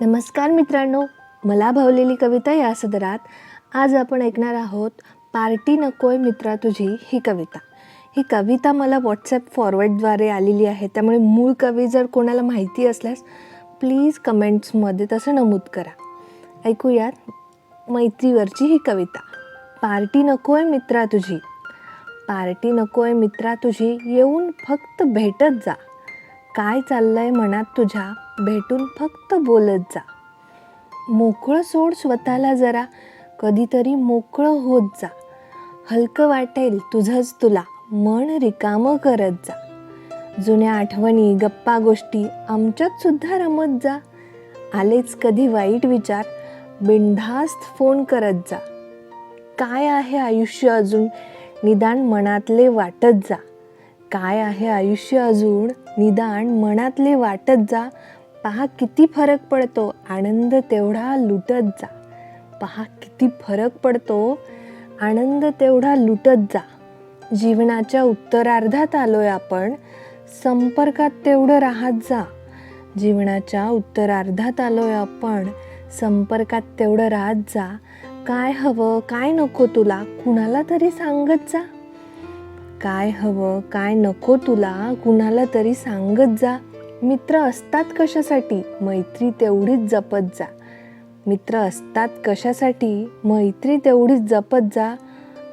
नमस्कार मित्रांनो मला भावलेली कविता या सदरात आज आपण ऐकणार आहोत पार्टी नकोय मित्रा तुझी ही कविता. ही कविता मला व्हॉट्सॲप फॉरवर्डद्वारे आलेली आहे. त्यामुळे मूळ कवी जर कोणाला माहिती असल्यास प्लीज कमेंट्समध्ये तसं नमूद करा. ऐकूयात मैत्रीवरची ही कविता. पार्टी नकोय मित्रा तुझी. पार्टी नकोय मित्रा तुझी येऊन फक्त भेटत जा. काय चाललंय मनात तुझ्या? भेटून फक्त बोलत जा. मोकळं सोड स्वतःला जरा. कधीतरी मोकळं होत जा. हलकं वाटेल तुझंच तुला. मन रिकामं करत जा. जुन्या आठवणी गप्पा गोष्टी आमच्यात सुद्धा रमत जा. आलेच कधी वाईट विचार. बिनधास्त फोन करत जा. काय आहे आयुष्य अजून? निदान मनातले वाटत जा. काय आहे आयुष्य अजून? निदान मनातले वाटत जा. पहा किती फरक पडतो. आनंद तेवढा लुटत जा. पहा किती फरक पडतो. आनंद तेवढा लुटत जा. जीवनाच्या उत्तरार्धात आलोय आपण. संपर्कात तेवढं राहत जा. जीवनाच्या उत्तरार्धात आलोय आपण. संपर्कात तेवढं राहत जा. काय हवं काय नको तुला? कुणाला तरी सांगत जा. काय हवं काय नको तुला कुणाला तरी सांगत जा. मित्र असतात कशासाठी? मैत्री तेवढीच जपत जा. मित्र असतात कशासाठी? मैत्री तेवढीच जपत जा.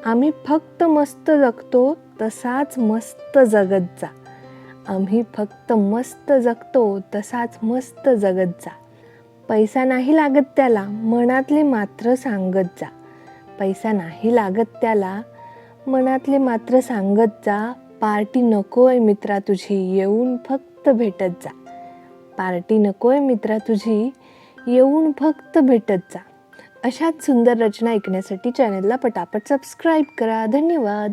आम्ही फक्त मस्त जगतो तसाच मस्त जगत जा. आम्ही फक्त मस्त जगतो तसाच मस्त जगत जा. पैसा नाही लागत त्याला मनातले मात्र सांगत जा. पैसा नाही लागत त्याला मनातले मात्र सांगत जा पार्टी नकोय मित्रा तुझी येऊन फक्त भेटत जा. पार्टी नकोय मित्रा तुझी येऊन फक्त भेटत जा. अशाच सुंदर रचना ऐकण्यासाठी चॅनलला पटापट सबस्क्राईब करा. धन्यवाद.